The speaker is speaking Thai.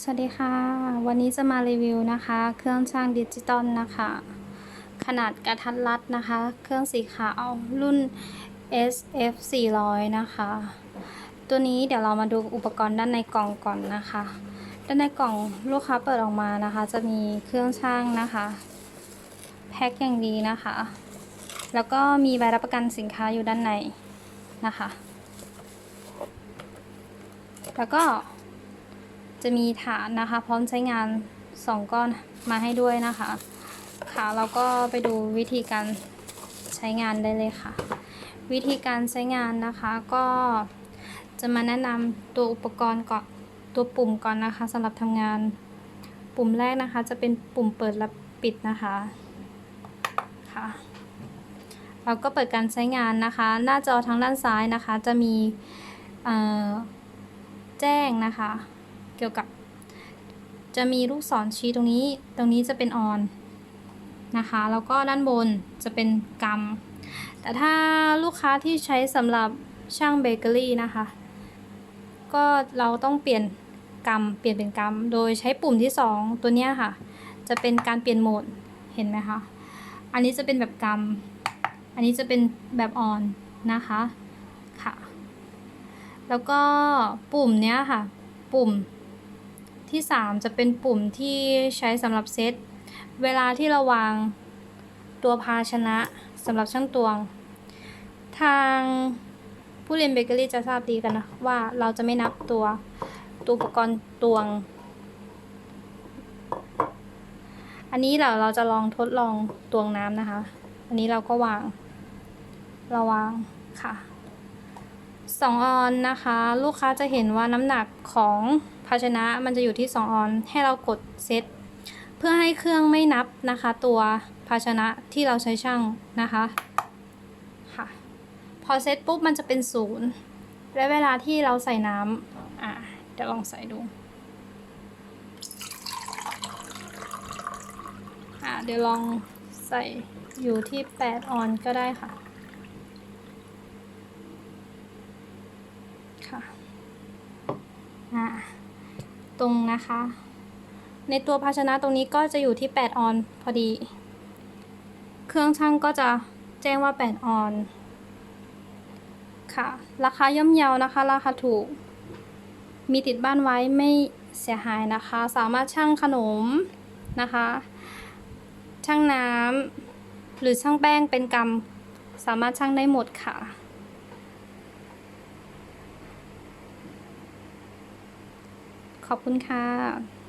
สวัสดีค่ะ วันนี้จะมารีวิวนะคะ เครื่องช่างดิจิตอลนะคะ ขนาดกระทัดรัดนะคะ เครื่องสีขาวรุ่น SF 400นะคะ ตัวนี้เดี๋ยวเรามาดูอุปกรณ์ด้านในกล่องก่อนนะคะ ด้านในกล่องลูกค้าเปิดออกมานะคะ จะมีเครื่องช่างนะคะ แพ็คอย่างดีนะคะ แล้วก็มีใบรับประกันสินค้าอยู่ด้านในนะคะ แล้วก็ จะมีฐานนะคะ พร้อมใช้งาน 2 ก้อนมาให้ด้วยนะคะ ค่ะเราก็ไปดูวิธีการใช้งานได้เลยค่ะ วิธีการใช้งานนะคะก็จะมาแนะนำตัวอุปกรณ์ก่อนตัวปุ่มก่อนนะคะสำหรับทำงานปุ่มแรกนะคะ จะเป็นปุ่มเปิดและปิดนะคะค่ะเราก็เปิดการใช้งานนะคะ หน้าจอทางด้านซ้ายนะคะ จะมีแจ้งนะคะ กี่ยวกับ จะมีลูกศรชี้ตรงนี้ ตรงนี้จะเป็นออนนะคะ แล้วก็ด้านบนจะเป็นกำแต่ถ้าลูกค้าที่ใช้สำหรับช่างเบเกอรี่นะคะ ก็เราต้องเปลี่ยนกำเปลี่ยนเป็นกำโดยใช้ปุ่มที่ 2 ตัวนี้ค่ะ จะเป็นการเปลี่ยนโหมด เห็นไหมคะ อันนี้จะเป็นแบบกำอันนี้จะเป็นแบบออนนะคะ ค่ะ แล้วก็ปุ่มเนี้ยค่ะ ปุ่ม ที่ 3 จะเป็นปุ่มที่ใช้สำหรับเซต เวลาที่เราวางตัวภาชนะสำหรับช่างตวง ทางผู้เรียนเบเกอรี่จะทราบดีกันนะว่าเราจะไม่นับตัวตัวอุปกรณ์ตวง อันนี้เราเราจะลองทดลองตวงน้ำนะคะ อันนี้เราก็วาง เราวางค่ะ สองออนนะคะ ลูกค้าจะเห็นว่าน้ำหนักของภาชนะมันจะอยู่ที่ 2 ออน ให้เรากดเซตเพื่อให้เครื่องไม่นับนะคะ ตัวภาชนะที่เราใช้ช่างนะคะค่ะพอเซตปุ๊บมันจะเป็นศูนย์และเวลาที่เราใส่น้ำอะเดี๋ยวลองใส่ดูอะเดี๋ยวลองใส่อยู่ที่ 8 ออนก็ได้ค่ะ ค่ะอ่าตรงนะคะ ในตัวภาชนะตรงนี้ก็จะอยู่ที่ 8 ออนพอดี เครื่องช่างก็จะแจ้งว่า 8 ออนค่ะ ราคาย่อมเยานะคะ ราคาถูก มีติดบ้านไว้ไม่เสียหายนะคะ สามารถช่างขนมนะคะ ช่างน้ำหรือช่างแป้งเป็นกรรม สามารถช่างได้หมดค่ะ ขอบคุณค่ะ